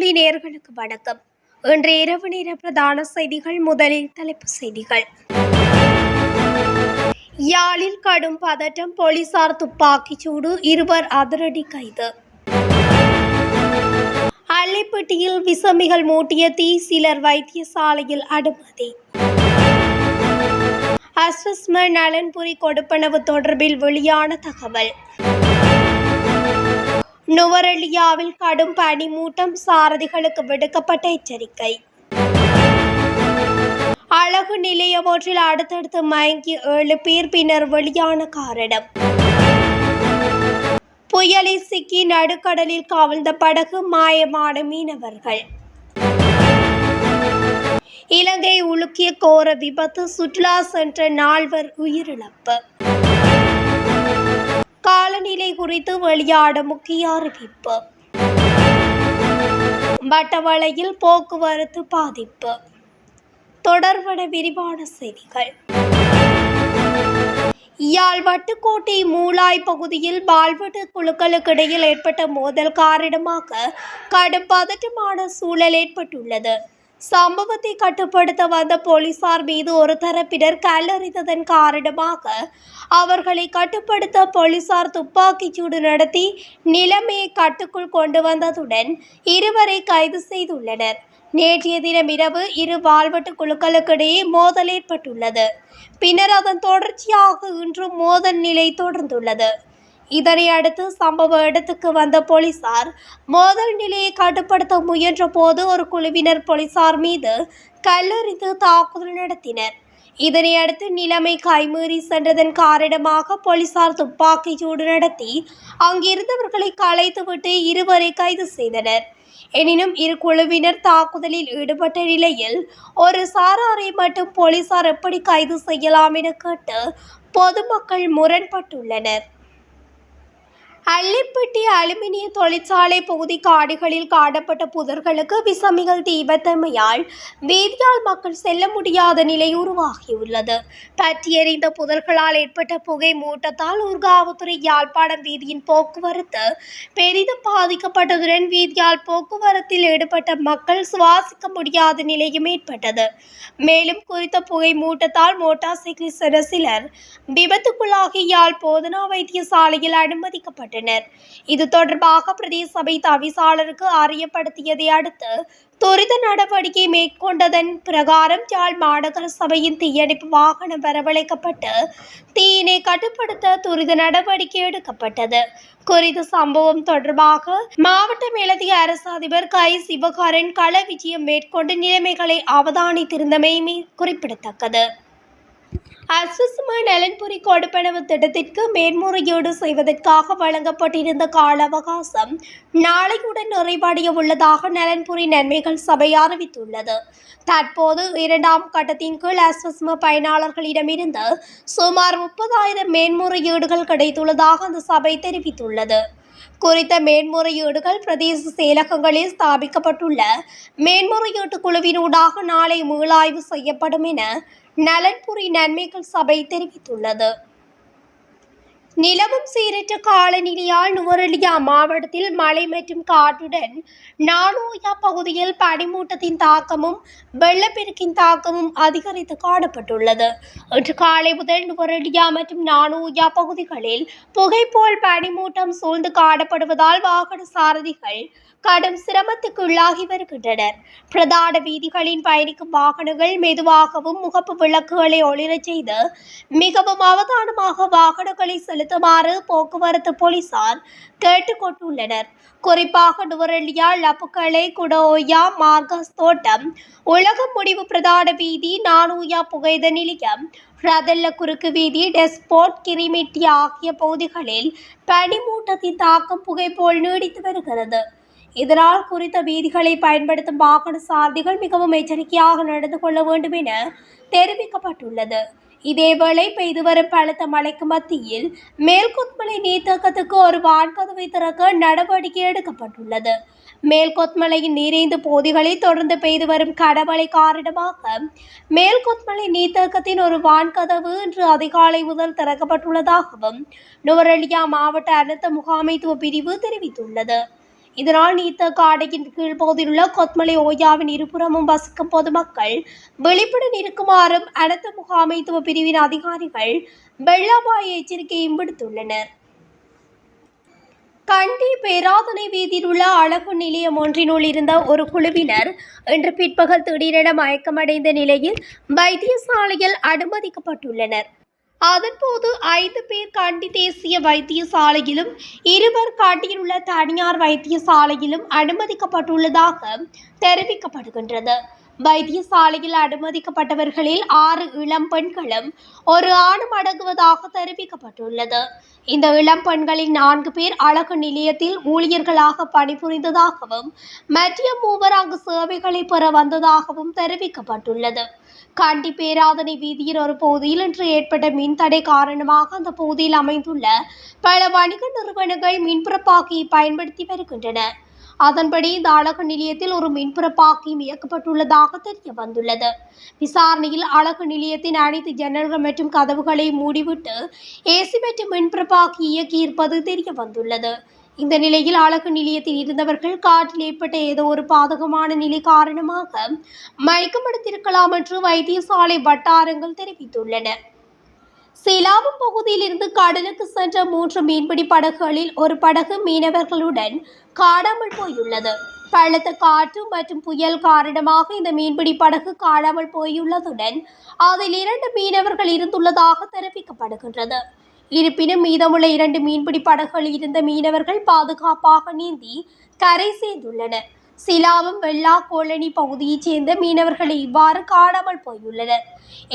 தமிழொலி நேர்களுக்கு வணக்கம். இன்று இரவு நேர பிரதான செய்திகள் முதலில் தலைப்பு செய்திகள். யாழில் கடும் பதட்டம் போலீசார் துப்பாக்கிச் சூடு இருவர் அதிரடி கைது. அல்லைப்பட்டியில் விசமிகள் மூட்டிய தீ சிலர் வைத்தியசாலையில் அனுமதி. அஸ்வஸ்ம நலன்புரி கொடுப்பனவு தொடர்பில் வெளியான தகவல். நுவரெலியாவில் கடும் பனிமூட்டம் சாரதிகளுக்கு விடுக்கப்பட்ட எச்சரிக்கை. அழகு நிலையம் ஒன்றில் அடுத்தடுத்து மயங்கி ஏழு பேர் பின்னர் வெளியான காரணம். புயலில் சிக்கி நடுக்கடலில் கவிழ்ந்த படகு மாயமான மீனவர்கள். இலங்கை உலுக்கிய கோர விபத்து சுற்றுலா சென்ற நால்வர் உயிரிழப்பு. காலநிலை குறித்து வெளியான முக்கிய அறிவிப்பு. வட்டவளையில் போக்குவரத்து பாதிப்பு. தொடர்பட விரிவான செய்திகள். இயாழ் வட்டுக்கோட்டை மூலாய் பகுதியில் வாழ்வெட்டு குழுக்களுக்கிடையில் ஏற்பட்ட மோதல் காரணமாக கடும் பதட்டமான சூழல் ஏற்பட்டுள்ளது. சம்பவத்தை கட்டுப்படுத்த வந்த போலீசார் மீது ஒரு தரப்பினர் கல்லறிந்ததன் காரணமாக அவர்களை கட்டுப்படுத்த போலீசார் துப்பாக்கிச் சூடு நடத்தி நிலைமையை கட்டுக்குள் கொண்டு வந்ததுடன் இருவரை கைது செய்துள்ளனர். நேற்றைய தினம் இரவு இரு வாழ்வட்டு குழுக்களுக்கிடையே மோதல் ஏற்பட்டுள்ளது. பின்னர் அதன் தொடர்ச்சியாக இன்றும் மோதல் நிலை தொடர்ந்துள்ளது. இதனை அடுத்து சம்பவ இடத்துக்கு வந்த போலீசார் மோதல் நிலையை கட்டுப்படுத்த முயன்ற போது ஒரு குழுவினர் போலீசார் மீது கல்லெறிந்து தாக்குதல் நடத்தினர். இதனை அடுத்து நிலைமை கைமீறி சென்றதன் காரணமாக போலீசார் துப்பாக்கி சூடு நடத்தி அங்கிருந்தவர்களை கலைத்துவிட்டு இருவரை கைது செய்தனர். எனினும் இரு குழுவினர் தாக்குதலில் ஈடுபட்ட நிலையில் ஒரு சாராரை மட்டும் போலீசார் எப்படி கைது செய்யலாம் என கேட்டு பொதுமக்கள் முரண்பட்டுள்ளனர். அல்லிப்பட்டி அலுமினிய தொழிற்சாலை பகுதி காடுகளில் காணப்பட்ட புதர்களுக்கு விசமிகள் தீபத்தமையால் வீதியால் மக்கள் செல்ல முடியாத நிலை உருவாகியுள்ளது. பற்றியறிந்த புதர்களால் ஏற்பட்ட புகை மூட்டத்தால் ஊர்காவத்துறை யாழ்ப்பாணம் வீதியின் போக்குவரத்து பெரிதும் பாதிக்கப்பட்டதுடன் வீதியால் போக்குவரத்தில் ஈடுபட்ட மக்கள் சுவாசிக்க முடியாத நிலையும் ஏற்பட்டது. மேலும் குறித்த புகை மூட்டத்தால் மோட்டார் சைக்கிள் சென்ற சிலர் விபத்துக்குள்ளாகி யாழ் போதனா வைத்தியசாலையில் அனுமதிக்கப்பட்டது வருகின்றனர் இது தொடர்பாக பிரதேச சபை தவிசாளருக்கு அறியப்படுத்தியதை அடுத்து துரித நடவடிக்கை மேற்கொண்டதன் பிரகாரம் யாழ் மாநகர சபையின் தீயணைப்பு வாகனம் வரவழைக்கப்பட்டு தீயினை கட்டுப்படுத்த துரித நடவடிக்கை எடுக்கப்பட்டது. குறித்த சம்பவம் தொடர்பாக மாவட்ட மேலதிக அரசு அதிபர் கை சிவகாரன் கள விஜயம் மேற்கொண்டு நிலைமைகளை அவதானித்திருந்தமை குறிப்பிடத்தக்கது. அஸ்வசும நலன்புரி கொடுப்பனவு திட்டத்திற்கு மேன்முறையீடு செய்வதற்காக வழங்கப்பட்டிருந்த கால அவகாசம் நாளையுடன் நிறைவடைய உள்ளதாக நலன்புரி நன்மைகள் சபை அறிவித்துள்ளது. தற்போது இரண்டாம் கட்டத்தின் கீழ் அஸ்வசும பயனாளர்களிடமிருந்து சுமார் முப்பதாயிரம் மேன்முறையீடுகள் கிடைத்துள்ளதாக அந்த சபை தெரிவித்துள்ளது. குறித்த மேன்முறையீடுகள் பிரதேச செயலகங்களில் ஸ்தாபிக்கப்பட்டுள்ள மேன்முறையீட்டு குழுவினூடாக நாளை மீளாய்வு செய்யப்படும் என நலன்புரி நன்மைகள் சபை தெரிவித்துள்ளது. நிலவும் சீரற்ற காலநிலையால் நுவரெலியா மாவட்டத்தில் மழை மற்றும் காற்றுடன் நானோயா பகுதியில் பனிமூட்டத்தின் தாக்கமும் வெள்ளப்பெருக்கின் தாக்கமும் அதிகரித்து காணப்பட்டுள்ளது. இன்று காலை முதல் நுவரெலியா மற்றும் நானோயா பகுதிகளில் புகைப்போல் பனிமூட்டம் சூழ்ந்து காணப்படுவதால் வாகன சாரதிகள் கடும் சிரமத்துக்கு உள்ளாகி வருகின்றனர். பிரதான வீதிகளின் பயணிக்கும் வாகனங்கள் மெதுவாகவும் முகப்பு விளக்குகளை ஒளிரச் செய்து மிகவும் அவதானமாக வாகனங்களை செலுத்துமாறு போக்குவரத்து போலீசார் கேட்டுக்கொண்டுள்ளனர். குறிப்பாக நுவரெலியா லப்புக்கலை குடோயா மார்கஸ் தோட்டம் உலகம் முடிவு பிரதான வீதி நானூயா புகைத நிலையம் ரதல்ல குறுக்கு வீதி டெஸ்போர்ட் கிரிமிட்டி ஆகிய பகுதிகளில் பனிமூட்டத்தின் தாக்கம் புகை போல் நீடித்து வருகிறது. இதனால் குறித்த வீதிகளை பயன்படுத்தும் வாகன சாரதிகள் மிகவும் எச்சரிக்கையாக நடந்து கொள்ள வேண்டும் என தெரிவிக்கப்பட்டுள்ளது. இதேவேளை பெய்து வரும் பலத்த மழைக்கு மத்தியில் மேல்கொத்மலை நீர்த்தக்கத்துக்கு ஒரு வான்கதவை திறக்க நடவடிக்கை எடுக்கப்பட்டுள்ளது. மேல்கொத்மலையின் நீரைந்து போதிகளில் தொடர்ந்து பெய்து வரும் கனமழை காரணமாக மேல்கொத்மலை நீர்த்தக்கத்தின் ஒரு வான்கதவு இன்று அதிகாலை முதல் திறக்கப்பட்டுள்ளதாகவும் நுவரெலியா மாவட்ட அனைத்து முகாமைத்துவ பிரிவு தெரிவித்துள்ளது. இதனால் நீத்த காடையின் கீழ்பகுதியிலுள்ள கொத்மலை ஓயாவின் இருபுறமும் வசிக்கும் பொதுமக்கள் விழிப்புடன் இருக்குமாறும் அடுத்த முகாமைத்துவ பிரிவின் அதிகாரிகள் வெள்ள எச்சரிக்கையும் விடுத்துள்ளனர். கண்டி பேராதனை வீதியில் உள்ள அழகு நிலையம் ஒன்றினுள் இருந்த ஒரு குழுவினர் இன்று பிற்பகல் திடீரென மயக்கமடைந்த நிலையில் வைத்தியசாலையில் அனுமதிக்கப்பட்டுள்ளனர். அதன்போது ஐந்து பேர் கண்டி தேசிய வைத்தியசாலையிலும் இருவர் கண்டியில் உள்ள தனியார் வைத்தியசாலையிலும் அனுமதிக்கப்பட்டுள்ளதாக தெரிவிக்கப்படுகின்றது. வைத்தியசாலையில் அனுமதிக்கப்பட்டவர்களில் ஆறு இளம் பெண்களும் ஒரு ஆணும் அடங்குவதாக தெரிவிக்கப்பட்டுள்ளது. இந்த இளம் பெண்களில் நான்கு பேர் அழகு நிலையத்தில் ஊழியர்களாக பணிபுரிந்ததாகவும் மற்ற மூவர் அங்கு சேவைகளை பெற வந்ததாகவும் தெரிவிக்கப்பட்டுள்ளது. கண்டி பேராதனை வீதியின் ஒரு பகுதியில் இன்று ஏற்பட்ட மின்தடை காரணமாக அந்த பகுதியில் அமைந்துள்ள பல வணிக நிறுவனங்கள் மின்புறப்பாக்கியை பயன்படுத்தி வருகின்றன. அதன்படி இந்த அழகு நிலையத்தில் ஒரு மின்புற பாக்கியம் இயக்கப்பட்டுள்ளதாக தெரிய வந்துள்ளது விசாரணையில் அழகு நிலையத்தின் அனைத்து ஜன்னல்கள் மற்றும் கதவுகளை மூடிவிட்டு ஏசி மற்றும் மின்புறப்பாக்கி இயக்கியிருப்பது தெரிய வந்துள்ளது இந்த நிலையில் அழகு நிலையத்தில் இருந்தவர்கள் காற்றில் ஏற்பட்ட ஏதோ ஒரு பாதகமான நிலை காரணமாக மயக்கமடைந்திருக்கலாம் என்று வைத்தியசாலை வட்டாரங்கள் தெரிவித்துள்ளன. சிலாபம் பகுதியில் இருந்து கடலுக்கு சென்ற மூன்று மீன்பிடி படகுகளில் ஒரு படகு மீனவர்களுடன் காணாமல் போயுள்ளது. பலத்த காற்று மற்றும் புயல் காரணமாக இந்த மீன்பிடி படகு காணாமல் போயுள்ளதுடன் அதில் இரண்டு மீனவர்கள் இருந்துள்ளதாக தெரிவிக்கப்படுகின்றது. இருப்பினும் மீதமுள்ள இரண்டு மீன்பிடி படகுகளில் இருந்த மீனவர்கள் பாதுகாப்பாக நீந்தி கரை சேர்ந்துள்ளனர். சிலாவும் வெள்ளா கோலனி பகுதியைச் சேர்ந்த மீனவர்கள் இவ்வாறு காணாமல் போயுள்ளனர்.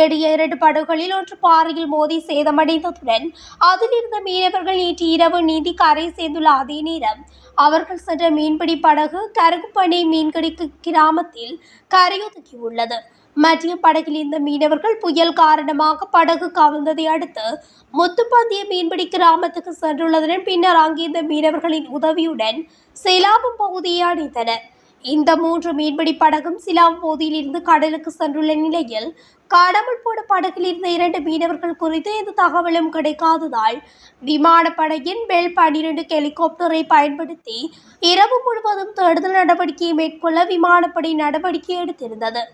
ஏடிய இரண்டு படகுகளில் ஒன்று பாறையில் மோதி சேதமடைந்ததுடன் அதில் இருந்த மீனவர்கள் நேற்று இரவு நீந்தி கரை சேர்ந்துள்ள அதே நேரம் அவர்கள் சென்ற மீன்பிடி படகு கருகுப்பனை மீன்பிடிக்கு கிராமத்தில் கரையொதுக்கியுள்ளது. மத்திய படகில் இருந்த மீனவர்கள் புயல் காரணமாக படகு கவிழ்ந்ததை அடுத்து முத்துப்பாந்திய மீன்பிடி கிராமத்துக்கு சென்றுள்ளதுடன் பின்னர் அங்கிருந்த மீனவர்களின் உதவியுடன் சிலாபம் பகுதியை அடைந்தனர். இந்த மூன்று மீன்பிடி படகும் சிலாபம் பகுதியில் இருந்து கடலுக்கு சென்றுள்ள நிலையில் காணாமல் போன படகில் இருந்த இரண்டு மீனவர்கள் குறித்து எந்த தகவலும் கிடைக்காததால் விமானப்படையின் பெல் பன்னிரண்டு ஹெலிகாப்டரை பயன்படுத்தி இரவு முழுவதும் தேடுதல் நடவடிக்கையை மேற்கொள்ள விமானப்படை நடவடிக்கை எடுத்திருந்தது.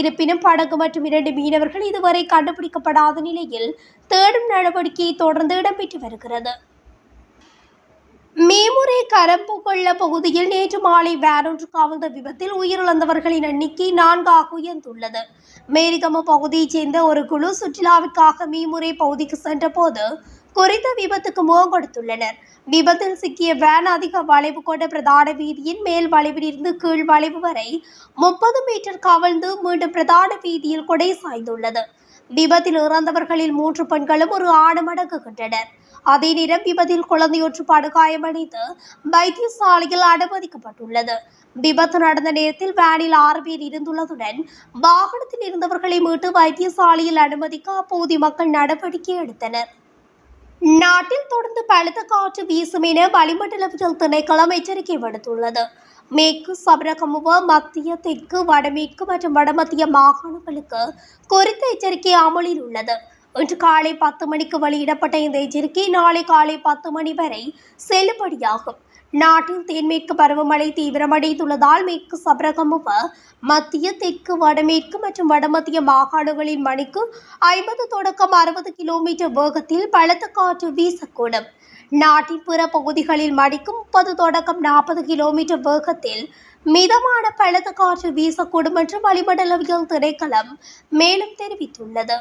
இருப்பினும் படகு மற்றும் இரண்டு மீனவர்கள் இதுவரை கண்டுபிடிக்கப்படாத நிலையில் தேடும் நடவடிக்கையை தொடர்ந்து இடம்பெற்று வருகிறது. மேமுறை கரம்புகொள்ள பகுதியில் நேற்று மாலை வேறொன்று கவிழ்ந்த விபத்தில் உயிரிழந்தவர்களின் எண்ணிக்கை நான்காக உயர்ந்துள்ளது. மேரிகம பகுதியைச் சேர்ந்த ஒரு குழு சுற்றுலாவிற்காக மீமுறை பகுதிக்கு சென்றபோது குறித்த விபத்துக்கு முகம் கொடுத்துள்ளனர். விபத்தில் சிக்கிய வேன் அதிக வளைவு கொண்ட பிரதான வீதியின் மேல் வளைவில் இருந்து கீழ் வளைவு வரை முப்பது மீட்டர் கவிழ்ந்து மீண்டும் பிரதான வீதியில் கொடை சாய்ந்துள்ளது. விபத்தில் இறந்தவர்களில் மூன்று பெண்களும் ஒரு ஆணும் அடங்குகின்றனர். அதே நேரம் விபத்தில் குழந்தையொன்று படுகாயமடைந்து வைத்தியசாலையில் அனுமதிக்கப்பட்டுள்ளது. விபத்து நடந்த நேரத்தில் வேனில் ஆறு பேர் இருந்துள்ளதுடன் வாகனத்தில் இருந்தவர்களை மீட்டு வைத்தியசாலையில் அனுமதிக்க அப்போதைய மக்கள் நடவடிக்கை எடுத்தனர். நாட்டில் தொடர்ந்து பலத்த காற்று வீசும் என வளிமண்டலவியல் திணைக்களம் எச்சரிக்கை விடுத்துள்ளது. மேற்கு சபரகமுவ மத்திய தெற்கு வடமேற்கு மற்றும் வடமத்திய மாகாணங்களுக்கு குறித்த எச்சரிக்கை அமலில் உள்ளது. இன்று காலை பத்து மணிக்கு வெளியிடப்பட்ட இந்த எச்சரிக்கை நாளை காலை பத்து மணி வரை செல்லுபடியாகும். நாட்டின் தென்மேற்கு பருவமழை தீவிரமடைந்துள்ளதால் மேற்கு சபரகமுவ மத்திய தெற்கு வடமேற்கு மற்றும் வடமத்திய மாகாணங்களின் மணிக்கு ஐம்பது தொடக்கம் அறுபது கிலோமீட்டர் வேகத்தில் பலத்த காற்று வீசக்கூடும். நாட்டின் பிற பகுதிகளில் மணிக்கு முப்பது தொடக்கம் நாற்பது கிலோமீட்டர் வேகத்தில் மிதமான பலத்த காற்று வீசக்கூடும் என்று வளிமண்டலவியல் திணைக்களம் மேலும் தெரிவித்துள்ளது.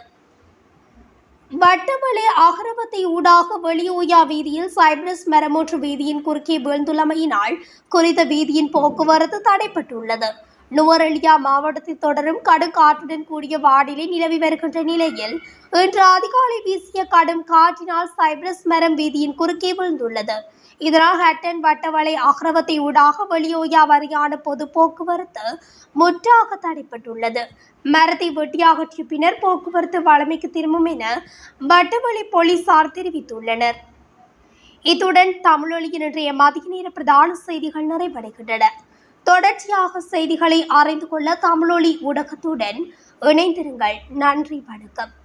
வட்டமலை அகரவத்தை ஊடாக வெளியூயா வீதியில் சைப்ரஸ் மரமூற்று வீதியின் குறுக்கே வீழ்ந்துள்ளமையினால் குறித்த வீதியின் போக்குவரத்து தடைப்பட்டுள்ளது. நுவரெலியா மாவட்டத்தில் தொடரும் கடும் காற்றுடன் கூடிய வானிலை நிலவி வருகின்ற நிலையில் இன்று அதிகாலை வீசிய கடும் காற்றினால் சைப்ரஸ் மரம் வீதியின் குறுக்கே விழுந்துள்ளது. இதனால் ஹட்டன் வட்டவளை அகரவத்தை ஊடாக வெளியோயா வரையான பொது போக்குவரத்து முற்றாக தடைப்பட்டுள்ளது. மரத்தை வெட்டி அகற்றிய பின்னர் போக்குவரத்து வளமைக்கு திரும்பும் என வட்டவளை போலீசார் தெரிவித்துள்ளனர். இத்துடன் தமிழொலியின் இன்றைய மதிய நேர பிரதான செய்திகள் நிறைவடைகின்றன. தொடர்ச்சியாக செய்திகளை அறிந்து கொள்ள தமிழொலி ஊடகத்துடன் இணைந்திருங்கள். நன்றி வணக்கம்.